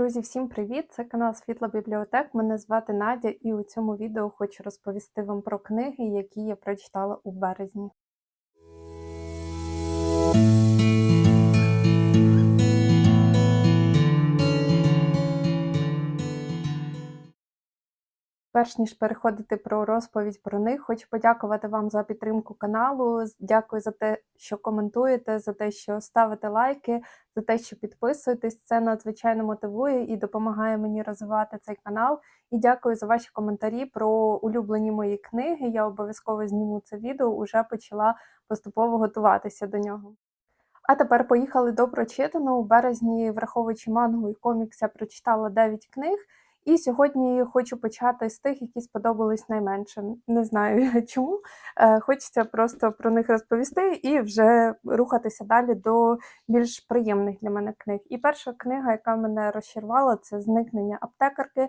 Друзі, всім привіт! Це канал Світла Бібліотек. Мене звати Надя, і у цьому відео хочу розповісти вам про книги, які я прочитала у березні. Перш ніж переходити про розповідь про них, хочу подякувати вам за підтримку каналу. Дякую за те, що коментуєте, за те, що ставите лайки, за те, що підписуєтесь. Це надзвичайно мотивує і допомагає мені розвивати цей канал. І дякую за ваші коментарі про улюблені мої книги. Я обов'язково зніму це відео, уже почала поступово готуватися до нього. А тепер поїхали до прочитаного. У березні, враховуючи мангу і комікс, я прочитала 9 книг. І сьогодні хочу почати з тих, які сподобались найменше. Не знаю чому. Е, Хочеться просто про них розповісти і вже рухатися далі до більш приємних для мене книг. І перша книга, яка мене розчарувала, це Зникнення аптекарки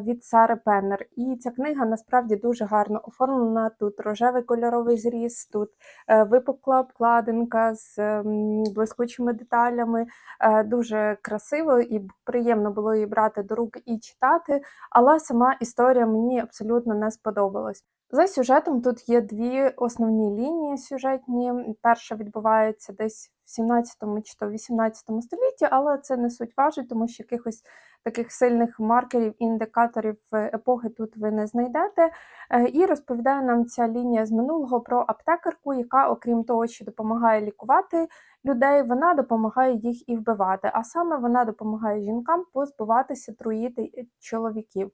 від Сари Пеннер. І ця книга насправді дуже гарно оформлена. Тут рожевий кольоровий зріз, тут е, випукла обкладинка з ем, блискучими деталями. Е, Дуже красиво і приємно було її брати до рук і читати, але сама історія мені абсолютно не сподобалась. За сюжетом тут є дві основні лінії сюжетні. Перша відбувається десь в 17 чи то 18 столітті, але це не суть важить, тому що якихось таких сильних маркерів індикаторів е, епохи тут ви не знайдете. Е, І розповідає нам ця лінія з минулого про аптекарку, яка, окрім того, що допомагає лікувати людей, вона допомагає їх і вбивати. А саме вона допомагає жінкам позбуватися труїти е, чоловіків.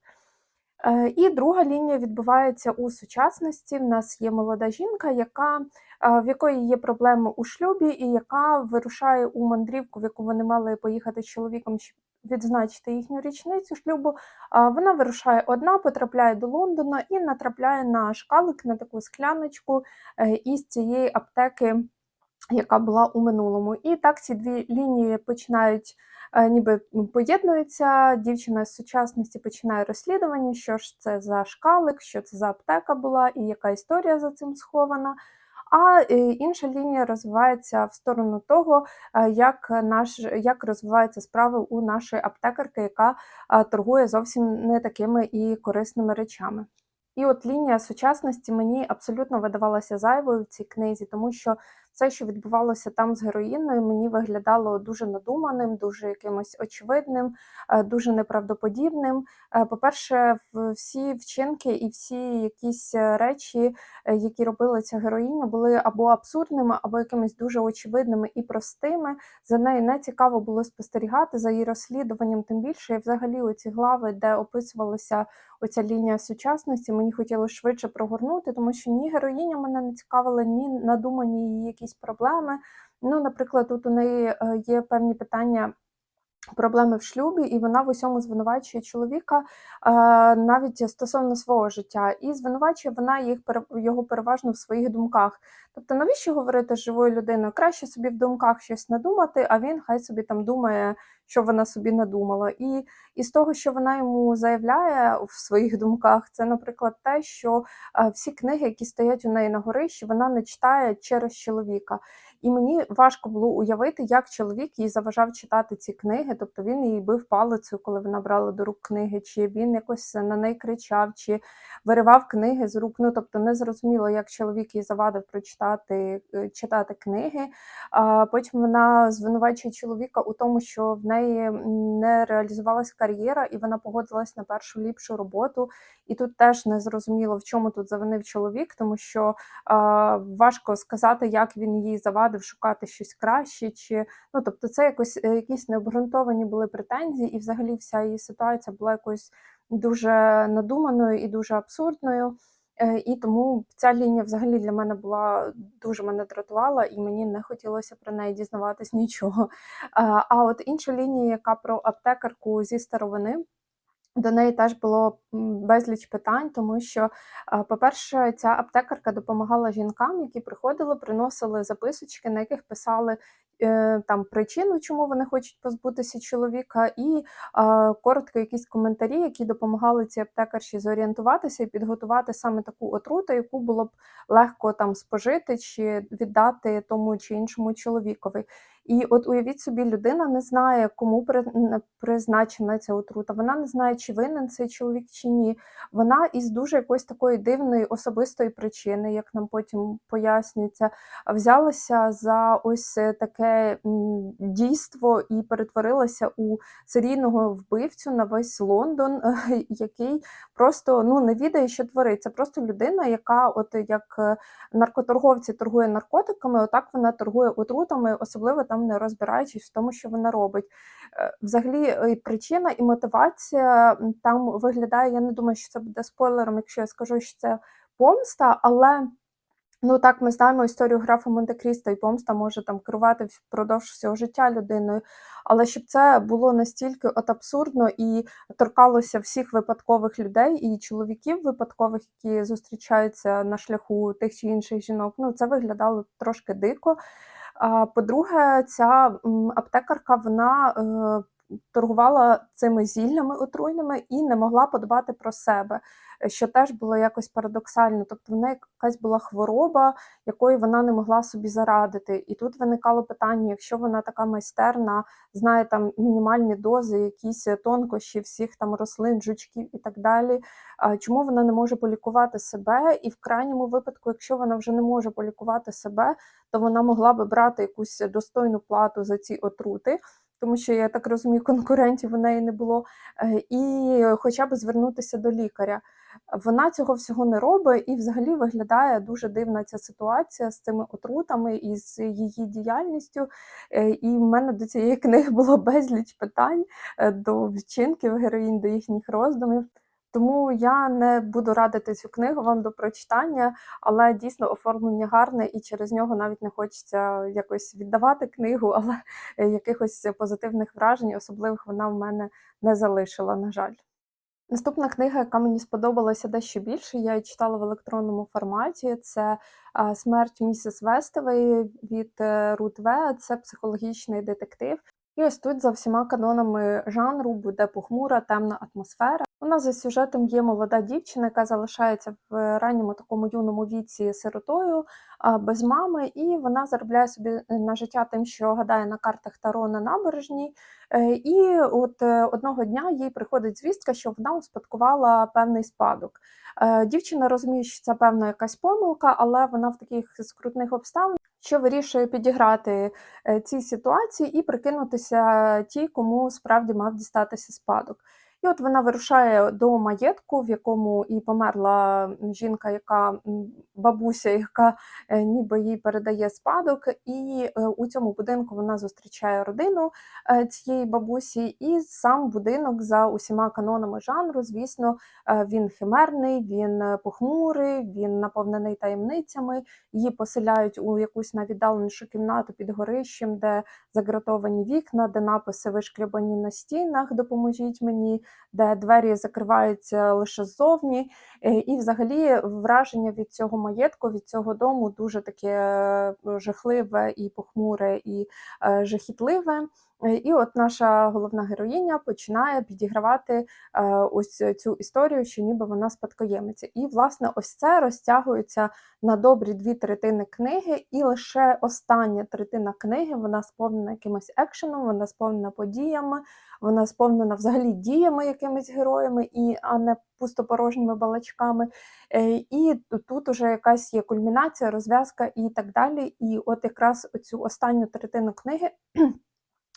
Е, І друга лінія відбувається у сучасності. В нас є молода жінка, яка, е, в якої є проблеми у шлюбі, і яка вирушає у мандрівку, в яку вони мали поїхати з чоловіком, щоб відзначити їхню річницю шлюбу. Вона вирушає одна, потрапляє до Лондона і натрапляє на шкалик, на таку скляночку е, із цієї аптеки, яка була у минулому. І так ці дві лінії починають е, ніби поєднуються. Дівчина з сучасності починає розслідування, що ж це за шкалик, що це за аптека була і яка історія за цим схована. А е, інша лінія розвивається в сторону того, е, як, наш, як розвиваються справи у нашої аптекарки, яка торгує зовсім не такими і корисними речами. І от лінія сучасності мені абсолютно видавалася зайвою в цій книзі, тому що все, що відбувалося там з героїною, мені виглядало дуже надуманим, дуже якимось очевидним, е, дуже неправдоподібним. Е, По-перше, всі вчинки і всі якісь е, речі, які робила ця героїня, були або абсурдними, або якимись дуже очевидними і простими. За нею не цікаво було спостерігати за її розслідуванням, тим більше і взагалі оці глави, де описувалася оця лінія сучасності, мені хотілося швидше прогорнути, тому що ні героїня мене не цікавила, ні надумані її якісь проблеми. Ну, наприклад, тут у неї е, є певні питання. Проблеми в шлюбі, і вона в усьому звинувачує чоловіка е, навіть стосовно свого життя, і звинувачує вона їх його переважно в своїх думках. Тобто, навіщо говорити з живою людиною? Краще собі в думках щось надумати, а він хай собі там думає, що вона собі надумала. І із того, що вона йому заявляє в своїх думках, це, наприклад, те, що е, всі книги, які стоять у неї на горищі, вона не читає через чоловіка. І мені важко було уявити, як чоловік їй заважав читати ці книги. Тобто він її бив палицею, коли вона брала до рук книги, чи він якось на неї кричав, чи виривав книги з рук. Ну тобто не зрозуміло, як чоловік їй завадив прочитати е, читати книги. А потім вона звинувачує чоловіка у тому, що в неї не реалізувалась кар'єра, і вона погодилась на першу ліпшу роботу. І тут теж не зрозуміло, в чому тут завинив чоловік, тому що а, важко сказати, як він їй завадив шукати щось краще, чи ну тобто, це якось е, якісь необґрунтовані були претензії, і взагалі вся її ситуація була якось дуже надуманою і дуже абсурдною. Е, І тому ця лінія взагалі для мене була дуже мене дратувала, і мені не хотілося про неї дізнаватись нічого. А от інша лінія, яка про аптекарку зі старовини. До неї теж було безліч питань, тому що, по-перше, ця аптекарка допомагала жінкам, які приходили, приносили записочки, на яких писали е, там причину, чому вони хочуть позбутися чоловіка, і а, коротко якісь коментарі, які допомагали цій аптекарші зорієнтуватися і підготувати саме таку отруту, яку було б легко там спожити чи віддати тому чи іншому чоловікові. І от уявіть собі, людина не знає, кому призначена ця отрута. Вона не знає, чи винен цей чоловік чи ні. Вона із дуже якоїсь такої дивної особистої причини, як нам потім пояснюється, взялася за ось е, таке дійство і перетворилася у серійного вбивцю на весь Лондон, який просто ну не відає, що творить. Це просто людина, яка, от як е, наркоторговці торгує наркотиками, отак вона торгує отрутами, особливо там не розбираючись в тому, що вона робить. Е, Взагалі, е, причина і мотивація там виглядає. Я не думаю, що це буде спойлером, якщо я скажу, що це помста, але. Ну так, ми знаємо історію графа Монте-Крісто, і помста може там керувати впродовж всього життя людиною. Але щоб це було настільки от абсурдно і торкалося всіх випадкових людей і чоловіків випадкових, які зустрічаються на шляху тих чи інших жінок, ну це виглядало трошки дико. А по-друге, ця аптекарка вона е, торгувала цими зіллями отруйними і не могла подбати про себе, що теж було якось парадоксально. Тобто в неї якась була хвороба, якої вона не могла собі зарадити. І тут виникало питання: якщо вона така майстерна, знає там мінімальні дози, якісь тонкощі всіх там рослин, жучків і так далі. Чому вона не може полікувати себе? І в крайньому випадку, якщо вона вже не може полікувати себе, то вона могла би брати якусь достойну плату за ці отрути. Тому що я так розумію, конкурентів у неї не було, е, і хоча б звернутися до лікаря. Вона цього всього не робить, і взагалі виглядає дуже дивна ця ситуація з цими отрутами і з її діяльністю. Е, І в мене до цієї книги було безліч питань е, до вчинків героїнь, до їхніх роздумів. Тому я не буду радити цю книгу вам до прочитання, але дійсно оформлення гарне, і через нього навіть не хочеться якось віддавати книгу, але е, якихось позитивних вражень, особливих вона в мене не залишила, на жаль. Наступна книга, яка мені сподобалася дещо більше, я її читала в електронному форматі. Це Смерть місіс Вестевої від е, Рут В. Це психологічний детектив. І ось тут за всіма канонами жанру буде похмура, темна атмосфера. У нас за сюжетом є молода дівчина, яка залишається в ранньому такому юному віці сиротою без мами, і вона заробляє собі е, на життя тим, що гадає на картах Таро на набережній. Е, І от е, одного дня їй приходить звістка, що вона успадкувала певний спадок. Дівчина розуміє, що це певно якась помилка, але вона в таких скрутних обставинах, що вирішує підіграти цій ситуації і прикинутися ті, кому справді мав дістатися спадок. І от вона вирушає до маєтку, в якому і померла жінка, яка бабуся, яка е, ніби їй передає спадок. І е, у цьому будинку вона зустрічає родину е, цієї бабусі, і сам будинок за усіма канонами жанру, звісно, він химерний, він похмурий, він наповнений таємницями. Її поселяють у якусь навіддаленішу кімнату під горищем, де загратовані вікна, де написи вишкрябані на стінах, допоможіть мені, де двері закриваються лише ззовні. Е, І взагалі враження від цього маєтку, від цього дому дуже таке е, жахливе і похмуре, і е, жахітливе. Е, І от наша головна героїня починає підігравати е, ось цю історію, що ніби вона спадкоємиця. І, власне, ось це розтягується на добрі дві третини книги, і лише остання третина книги вона сповнена якимось екшеном, вона сповнена подіями, вона сповнена взагалі діями якимись героями, і, а не пустопорожніми балачками. Е, І тут уже якась є кульмінація, розв'язка і так далі. І от якраз цю останню третину книги.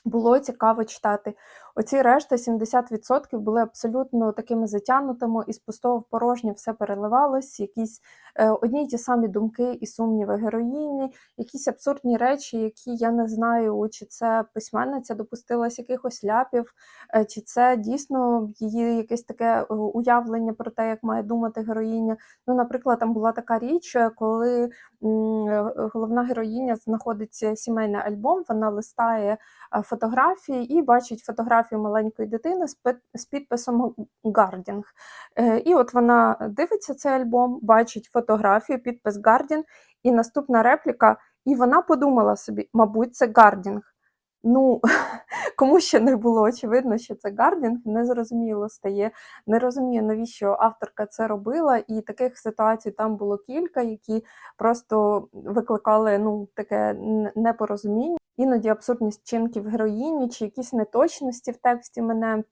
Було цікаво читати. Оці решта 70% були абсолютно такими затягнутими, і з пустого в порожнє все переливалось, якісь е, одні й ті самі думки і сумніви героїні, якісь абсурдні речі, які я не знаю, чи це письменниця допустилась якихось ляпів, е, чи це дійсно її якесь таке е, уявлення про те, як має думати героїня. Ну, наприклад, там була така річ, коли головна героїня знаходить сімейний альбом, вона листає е, фотографії і бачить фотографію маленької дитини з підписом Гардінг. Е, І от вона дивиться цей альбом, бачить фотографію, підпис Гардінг, і наступна репліка, і вона подумала собі, мабуть, це Гардінг. Ну, кому ще не було очевидно, що це гардінг, незрозуміло стає. Не розумію, навіщо авторка це робила, і таких ситуацій там було кілька, які просто викликали ну, таке непорозуміння. Іноді абсурдність вчинків героїні чи якісь неточності в тексті мене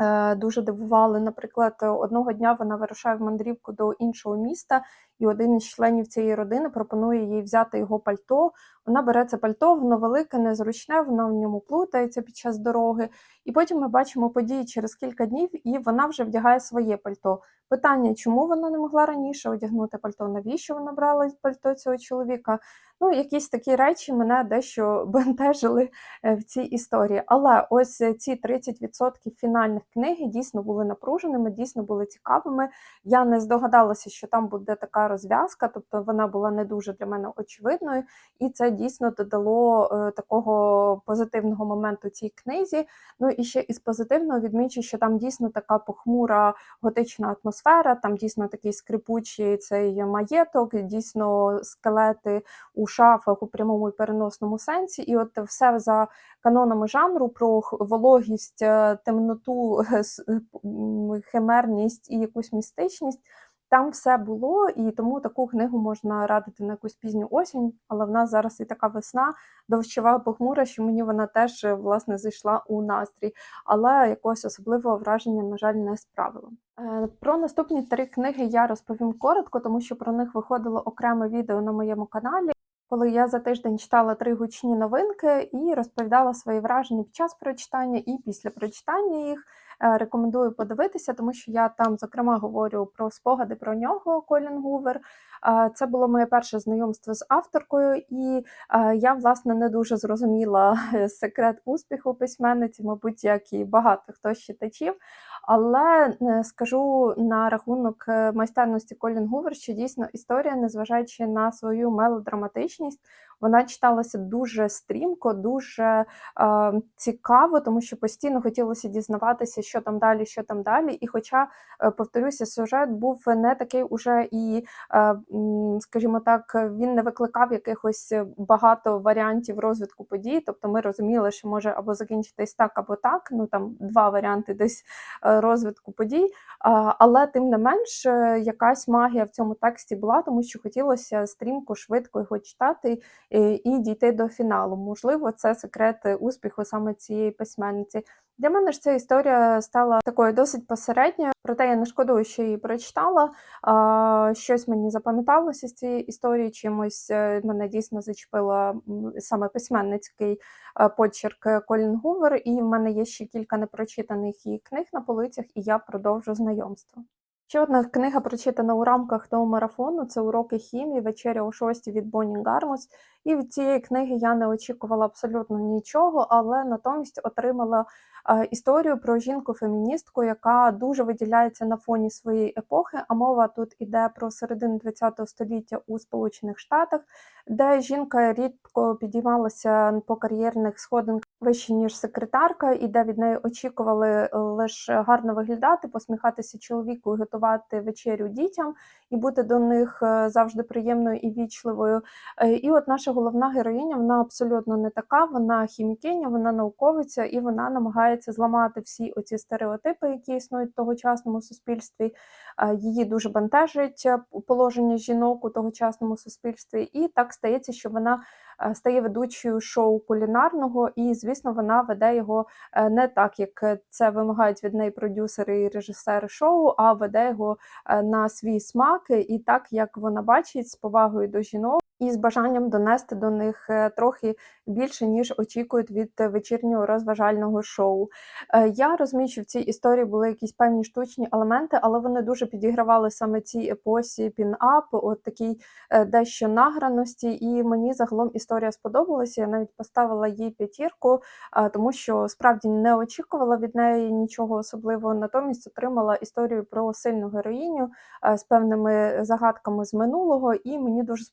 е, дуже дивували. Наприклад, одного дня вона вирушає в мандрівку до іншого міста, і один із членів цієї родини пропонує їй взяти його пальто. Вона бере це пальто, воно велике, незручне, вона в ньому плутається під час дороги. І потім ми бачимо події через кілька днів, і вона вже вдягає своє пальто. Питання, чому вона не могла раніше одягнути пальто? Навіщо вона брала пальто цього чоловіка? Ну, якісь такі речі мене дещо бентежили е, в цій історії. Але ось е, ці 30% фінальних книги дійсно були напруженими, дійсно були цікавими. Я не здогадалася, що там буде така розв'язка, тобто вона була не дуже для мене очевидною, і це дійсно додало е, такого позитивного моменту цій книзі. Ну і ще із позитивного відмічу, що там дійсно така похмура готична атмосфера, там дійсно такий скрипучий цей маєток, дійсно скелети у шафах у прямому і переносному сенсі. І от все за канонами жанру про вологість, е, темноту, химерність і якусь містичність. Там все було, і тому таку книгу можна радити на якусь пізню осінь, але в нас зараз і така весна дощова похмура, що мені вона теж е, власне зайшла у настрій, але якогось особливого враження, на жаль, не справила. Е, Про наступні три книги я розповім коротко, тому що про них виходило окреме відео на моєму каналі. Коли я за тиждень читала три гучні новинки і розповідала свої враження під час прочитання і після прочитання їх. Е, Рекомендую подивитися, тому що я там, зокрема, говорю про спогади про нього Колін Гувер. Е, Це було моє перше знайомство з авторкою, і е, я, власне, не дуже зрозуміла секрет успіху письменниці, мабуть, як і багато хто з читачів. Але скажу на рахунок майстерності Колін Гувер, що дійсно історія, незважаючи на свою мелодраматичність, вона читалася дуже стрімко, дуже е, цікаво, тому що постійно хотілося дізнаватися, що там далі, що там далі. І хоча, е, повторюся, сюжет був не такий уже і, е, скажімо так, він не викликав якихось багато варіантів розвитку подій. Тобто ми розуміли, що може або закінчитись так, або так. Ну там два варіанти десь е, розвитку подій. Але тим не менш, е, якась магія в цьому тексті була, тому що хотілося стрімко, швидко його читати і дійти до фіналу. Можливо, це секрет е, успіху саме цієї письменниці. Для мене ж ця історія стала такою досить посередньою, проте я не шкодую, що її прочитала. Щось мені запам'яталося з цієї історії, чимось е, мене дійсно зачепила саме письменницький е, почерк е, Колін Гувер, і в мене є ще кілька непрочитаних її книг на полицях, і я продовжу знайомство. Ще одна книга прочитана у рамках того марафону це уроки хімії, вечеря о 6 від Бонні Гармус. І від цієї книги я не очікувала абсолютно нічого, але натомість отримала е, історію про жінку-феміністку, яка дуже виділяється на фоні своєї епохи. А мова тут іде про середину ХХ століття у Сполучених Штатах, де жінка рідко підіймалася по кар'єрних сходинках вище, ніж секретарка, і де від неї очікували лише гарно виглядати, посміхатися чоловіку, готувати вечерю дітям і бути до них е, завжди приємною і вічливою. Е, І от наша головна героїня, вона абсолютно не така. Вона хімікиня, вона науковиця, і вона намагається зламати всі оці стереотипи, які існують в тогочасному суспільстві. Е, Її дуже бентежить е, положення жінок у тогочасному суспільстві, і так стається, що вона е, стає ведучою шоу кулінарного, і звісно, вона веде його е, не так, як е, це вимагають від неї продюсери і режисери шоу, а веде його на свій смак і так, як вона бачить, з повагою до жінок. І з бажанням донести до них е, трохи більше, ніж очікують від вечірнього розважального шоу. Е, Я розумію, що в цій історії були якісь певні штучні елементи, але вони дуже підігравали саме цій епосі пін-ап, от такій е, дещо награності. І мені загалом історія сподобалася. Я навіть поставила їй п'ятірку, тому що справді не очікувала від неї нічого особливого. Натомість отримала історію про сильну героїню з певними загадками з минулого, і мені дуже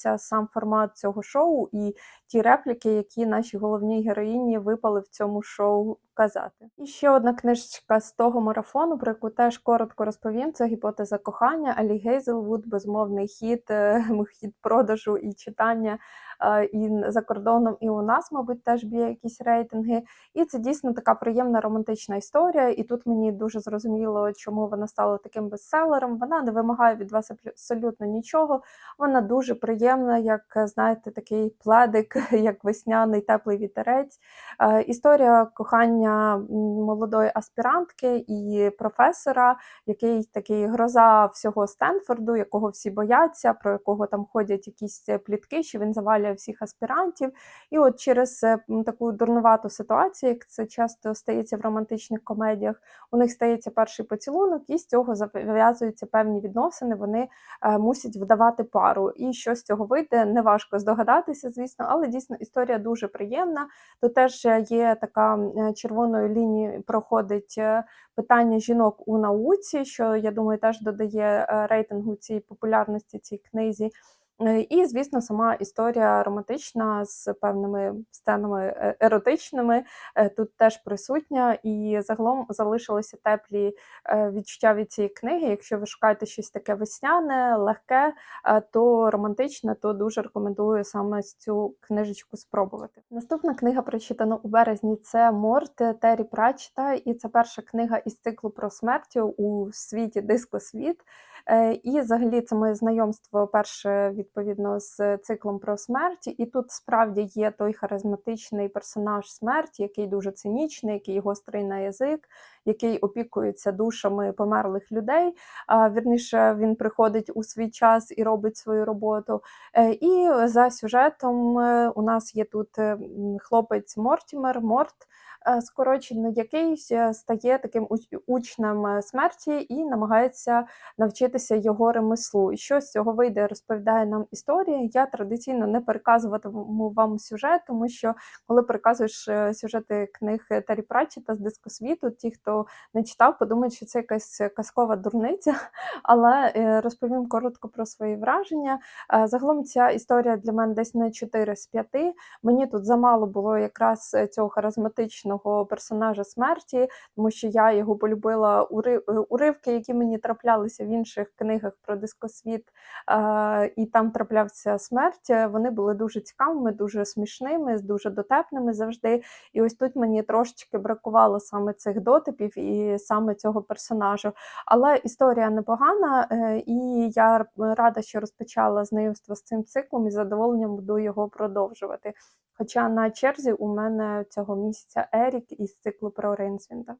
сподобався сам формат цього шоу і ті репліки, які нашій головній героїні випали в цьому шоу казати. І ще одна книжечка з того марафону, про яку теж коротко розповім. Це гіпотеза кохання Алі Гейзелвуд, безмовний хід, е, хід продажу і читання е, і за кордоном, і у нас, мабуть, теж б'є якісь рейтинги. І це дійсно така приємна романтична історія. І тут мені дуже зрозуміло, чому вона стала таким бестселером. Вона не вимагає від вас абсолютно нічого. Вона дуже приємна, як знаєте, такий пледик, як весняний теплий вітерець. Е, Історія кохання м, молодої аспірантки і професора, який такий гроза всього Стенфорду, якого всі бояться, про якого там ходять якісь е, плітки, що він завалює всіх аспірантів. І от через е, таку дурнувату ситуацію, як це часто стається в романтичних комедіях, у них стається перший поцілунок, і з цього зав'язуються певні відносини. Вони е, мусять вдавати пару. І що з цього вийде, неважко здогадатися, звісно, але дійсно історія дуже приємна. Тут теж є така е, червоною лінією проходить е, питання жінок у науці, що я думаю, теж додає е, рейтингу цій популярності цій книзі. Е, І, звісно, сама історія романтична з певними сценами е, еротичними е, тут теж присутня, і загалом залишилися теплі відчуття від цієї книги. Якщо ви шукаєте щось таке весняне, легке, то романтичне, то дуже рекомендую саме цю книжечку спробувати. Наступна книга, прочитана у березні, це Морт Террі Пратчета, і це перша книга із циклу про смерть у світі дискосвіт. Е, І взагалі це моє знайомство перше відповідно з циклом про смерть. І тут справді є той харизматичний персонаж смерті, який дуже цинічний, який гострий на язик, який опікується душами померлих людей. А, Вірніше він приходить у свій час і робить свою роботу. Е, І за сюжетом е, у нас є тут е, хлопець Мортімер, Морт. Е, Скорочено, який е, стає таким учнем е, смерті і намагається навчитися його ремеслу. Що з цього вийде, розповідає нам історія. Я традиційно не переказуватиму вам сюжет, тому що коли переказуєш сюжети книг Террі Пратчета з дискосвіту, ті, хто не читав, подумають, що це якась казкова дурниця. Але розповім коротко про свої враження. Загалом ця історія для мене десь на 4 з 5. Мені тут замало було якраз цього харизматичного персонажа смерті, тому що я його полюбила е, уривки, які мені траплялися в інших книгах про дискосвіт, е, і там траплявся смерть. Вони були дуже цікавими, дуже смішними, дуже дотепними завжди. І ось тут мені трошечки бракувало саме цих дотипів і саме цього персонажу. Але історія непогана, е, і я рада, що розпочала знайомство з цим циклом і задоволенням буду його продовжувати. Хоча на черзі у мене цього місяця Ерік із циклу про Рейнсвінда.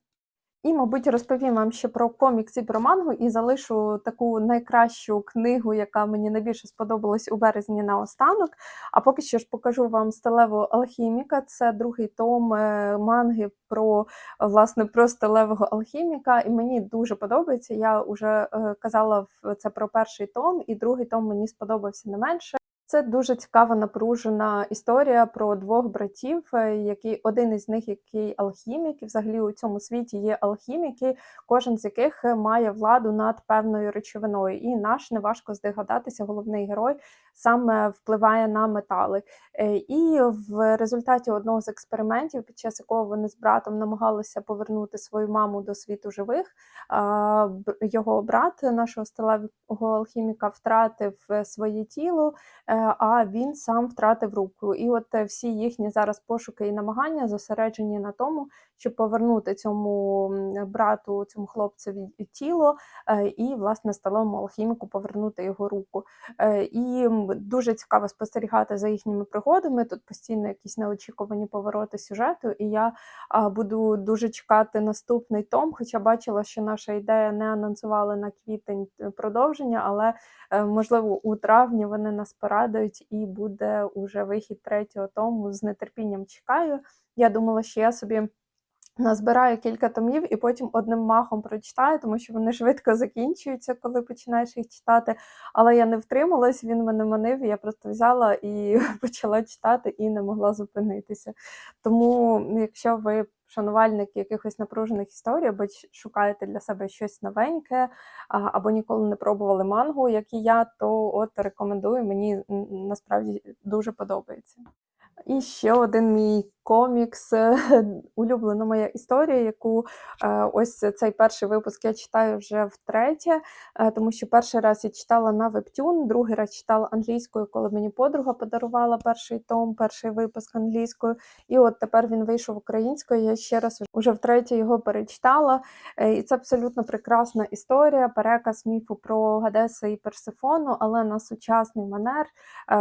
І, мабуть, розповім вам ще про комікс і про мангу, і залишу таку найкращу книгу, яка мені найбільше сподобалась у березні наостанок. А поки що ж покажу вам сталевого алхіміка. Це другий том е, манги про власне про сталевого алхіміка. І мені дуже подобається. Я вже е, казала це про перший том, і другий том мені сподобався не менше. Це дуже цікава напружена історія про двох братів, е, які один із них, який алхімік, і взагалі у цьому світі є алхіміки, кожен з яких е, має владу над певною речовиною. І наш неважко здогадатися, головний герой саме впливає на метали. Е, І в результаті одного з експериментів, під час якого вони з братом намагалися повернути свою маму до світу живих, його брат, нашого сталевого алхіміка, втратив своє тіло, а він сам втратив руку. І от е, всі їхні зараз пошуки і намагання зосереджені на тому, щоб повернути цьому брату, цьому хлопцеві тіло, е, і власне сталевому алхіміку повернути його руку. Е, І дуже цікаво спостерігати за їхніми пригодами. Тут постійно якісь неочікувані повороти сюжету, і я буду дуже чекати наступний том. Хоча бачила, що наша ідея не анонсували на квітень е, продовження, але можливо у травні вони нас порадують і буде уже вихід третього тому. З нетерпінням чекаю. Я думала, що я собі. Назбираю кілька томів і потім одним махом прочитаю, тому що вони швидко закінчуються, коли починаєш їх читати. Але я не втрималась, він мене манив, я просто взяла і почала читати і не могла зупинитися. Тому, якщо ви шанувальник якихось напружених історій, або шукаєте для себе щось новеньке, або ніколи не пробували мангу, як і я, то от рекомендую. Мені насправді дуже подобається. І ще один мій комікс, улюблена моя історія, яку е, ось цей перший випуск я читаю вже втретє, е, тому що перший раз я читала на Webtoon, другий раз читала англійською, коли мені подруга подарувала перший том, перший випуск англійською. І от тепер він вийшов українською. Я ще раз уже втретє його перечитала. Е, І це абсолютно прекрасна історія, переказ міфу про Гадеса і Персифону, але на сучасний манер,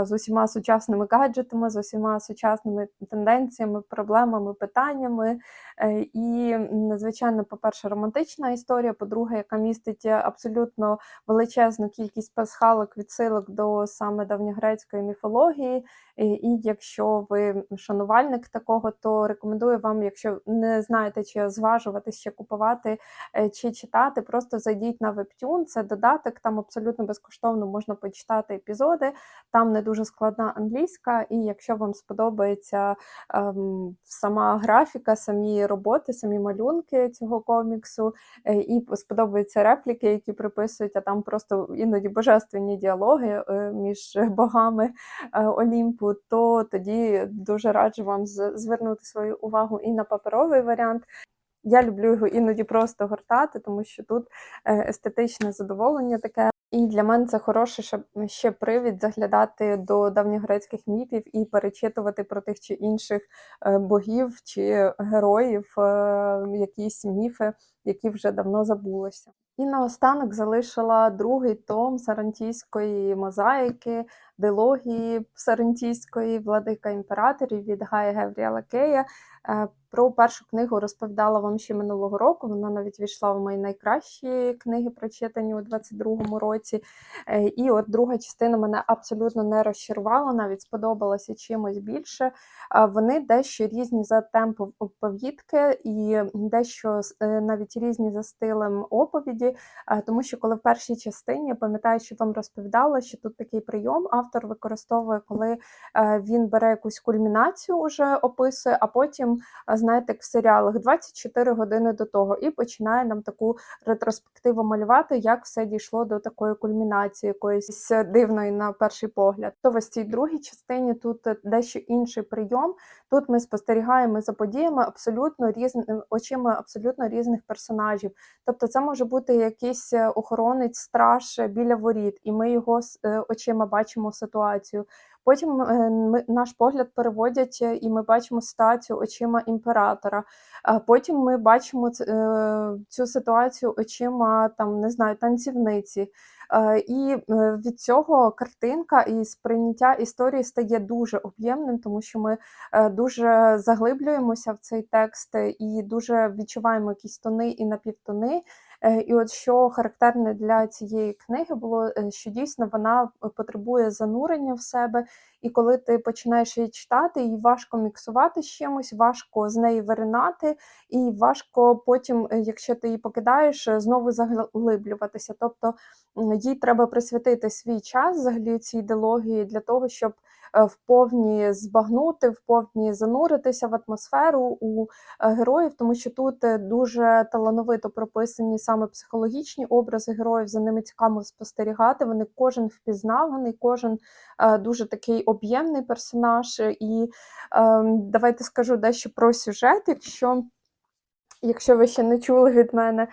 з усіма сучасними гаджетами, з усіма сучасними тенденціями, проблемами, питаннями. Е, І надзвичайно, по-перше, романтична історія, по-друге, яка містить е, абсолютно величезну кількість пасхалок, відсилок до саме давньогрецької міфології. І, і якщо ви шанувальник такого, то рекомендую вам, якщо не знаєте, чи зважувати, ще купувати е, чи читати, просто зайдіть на Webtoon, це додаток, там абсолютно безкоштовно можна почитати епізоди. Там не дуже складна англійська, і якщо вам сподобається ем, сама графіка, самі роботи, самі малюнки цього коміксу, е, і сподобаються репліки, які приписують, а там просто іноді божественні діалоги е, між богами е, Олімпу, то тоді дуже раджу вам звернути свою увагу і на паперовий варіант. Я люблю його іноді просто гортати, тому що тут е, естетичне задоволення таке. І для мене це хороший ще, привід заглядати до давньогрецьких міфів і перечитувати про тих чи інших е, богів чи героїв е, якісь міфи, які вже давно забулися. І наостанок залишила другий том сарантійської мозаїки, дилогії сарантійської владика імператорів від Гая Гевріела Кея. Е, Про першу книгу розповідала вам ще минулого року. Вона навіть війшла в мої найкращі книги, прочитані у 22-му році. Е, І от друга частина мене абсолютно не розчарувала, навіть сподобалася чимось більше. Вони дещо різні за темпом оповідки і дещо е, навіть різні за стилем оповіді. Е, Тому що коли в першій частині я пам'ятаю, що вам розповідала, що тут такий прийом автор використовує, коли е, він бере якусь кульмінацію, уже описує, а потім, е, знаєте, в серіалах 24 години до того, і починає нам таку ретроспективу малювати, як все дійшло до такої кульмінації, якоїсь дивної на перший погляд. То в цій другій частині тут е, дещо інший прийом. Тут ми спостерігаємо за подіями абсолютно різними очима абсолютно різних персонажів. Тобто, це може бути якийсь охоронець, страж біля воріт, і ми його очима бачимо ситуацію. Потім е, ми, наш погляд переводять, е, і ми бачимо ситуацію очима імператора. А потім ми бачимо е, цю ситуацію очима там, не знаю, танцівниці. І від цього картинка і сприйняття історії стає дуже об'ємним, тому що ми дуже заглиблюємося в цей текст і дуже відчуваємо якісь тони і напівтони. Е, І от що характерне для цієї книги було, е, що дійсно вона потребує занурення в себе, і коли ти починаєш її читати, її важко міксувати з чимось, важко з неї виринати, і важко потім, е, якщо ти її покидаєш, е, знову заглиблюватися. Тобто їй треба присвятити свій час взагалі цій ідеології для того, щоб е, вповні збагнути, вповні зануритися в атмосферу у е, героїв, тому що тут е, дуже талановито прописані саме психологічні образи героїв. За ними цікаво спостерігати. Вони кожен впізнаваний, кожен е, дуже такий об'ємний персонаж. І е, давайте скажу дещо про сюжет, якщо. Якщо ви ще не чули від мене,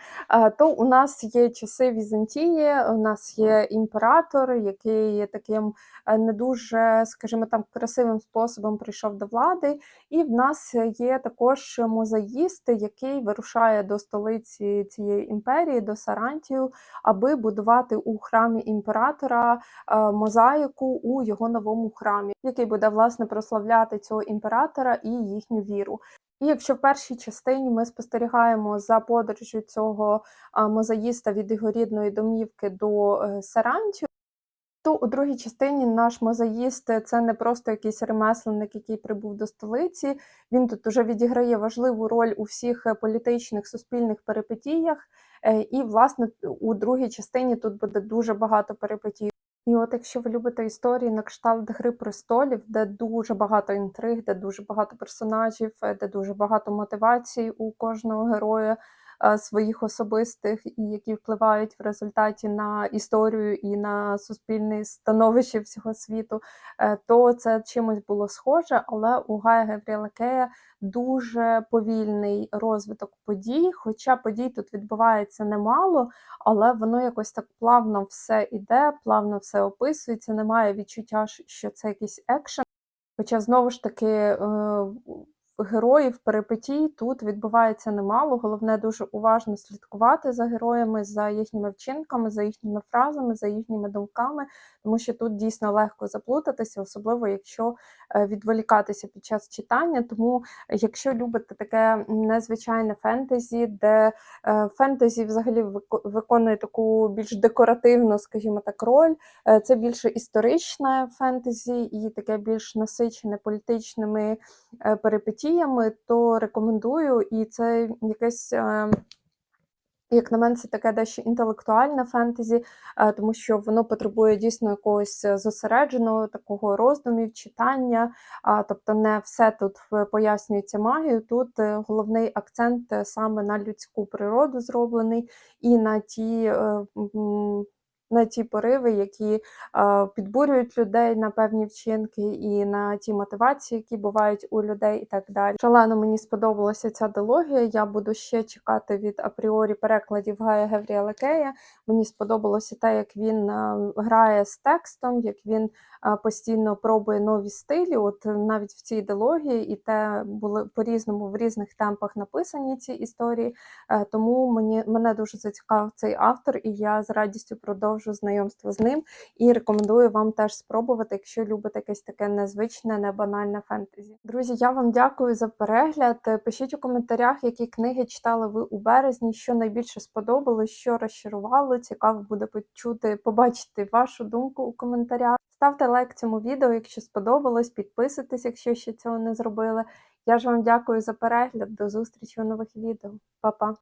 то у нас є часи Візантії, у нас є імператор, який таким е, не дуже, скажімо там, красивим способом прийшов до влади. І в нас є також мозаїст, який вирушає до столиці цієї імперії, до Сарантію, аби будувати у храмі імператора е, мозаїку у його новому храмі, який буде власне прославляти цього імператора і їхню віру. І якщо в першій частині ми спостерігаємо за подорожю цього мозаїста від його рідної домівки до е, Сарантію, то у другій частині наш мозаїст е, це не просто якийсь ремесленник, який прибув до столиці. Він тут уже відіграє важливу роль у всіх е, політичних суспільних перипетіях. І, власне, у другій частині тут буде дуже багато перипетій. І от якщо ви любите історії на кшталт Гри престолів, де дуже багато інтриг, де дуже багато персонажів, е, де дуже багато мотивацій у кожного героя, своїх особистих, і які впливають в результаті на історію і на суспільне становище всього світу, е, то це чимось було схоже, але у Гая Гавріла Кея дуже повільний розвиток подій. Хоча подій тут відбувається немало, але воно якось так плавно все іде, плавно все описується. Немає відчуття, що це якийсь екшен. Хоча знову ж таки е, героїв перипетій тут відбувається немало. Головне дуже уважно слідкувати за героями, за їхніми вчинками, за їхніми фразами, за їхніми думками, тому що тут дійсно легко заплутатися, особливо якщо е, відволікатися під час читання. Тому, якщо любите таке незвичайне фентезі, де е, фентезі взагалі виконує таку більш декоративну, скажімо так, роль, е, це більше історичне фентезі і таке більш насичене політичними перипетіями, то рекомендую, і це якесь. Як на мене, це таке дещо інтелектуальне фентезі, тому що воно потребує дійсно якогось зосередженого такого роздумів, читання. Тобто, не все тут пояснюється магією. Тут е, головний акцент е, саме на людську природу зроблений і на ті е, на ті пориви, які е, підбурюють людей на певні вчинки, і на ті мотивації, які бувають у людей, і так далі. Шалено мені сподобалася ця дилогія. Я буду ще чекати від апріорі перекладів Гая Гевріела Кея. Мені сподобалося те, як він е, грає з текстом, як він е, постійно пробує нові стилі. От навіть в цій дилогії, і те були по-різному в різних темпах написані ці історії. Е, тому мені мене дуже зацікавив цей автор, і я з радістю продовжую продовжу знайомство з ним і рекомендую вам теж спробувати, якщо любите якесь таке незвичне, небанальне фентезі. Друзі, я вам дякую за перегляд. Пишіть у коментарях, які книги читали ви у березні, що найбільше сподобалось, що розчарувало. Цікаво буде почути, побачити вашу думку у коментарях. Ставте лайк цьому відео, якщо сподобалось, підписуйтесь, якщо ще цього не зробили. Я ж вам дякую за перегляд. До зустрічі у нових відео. Па-па!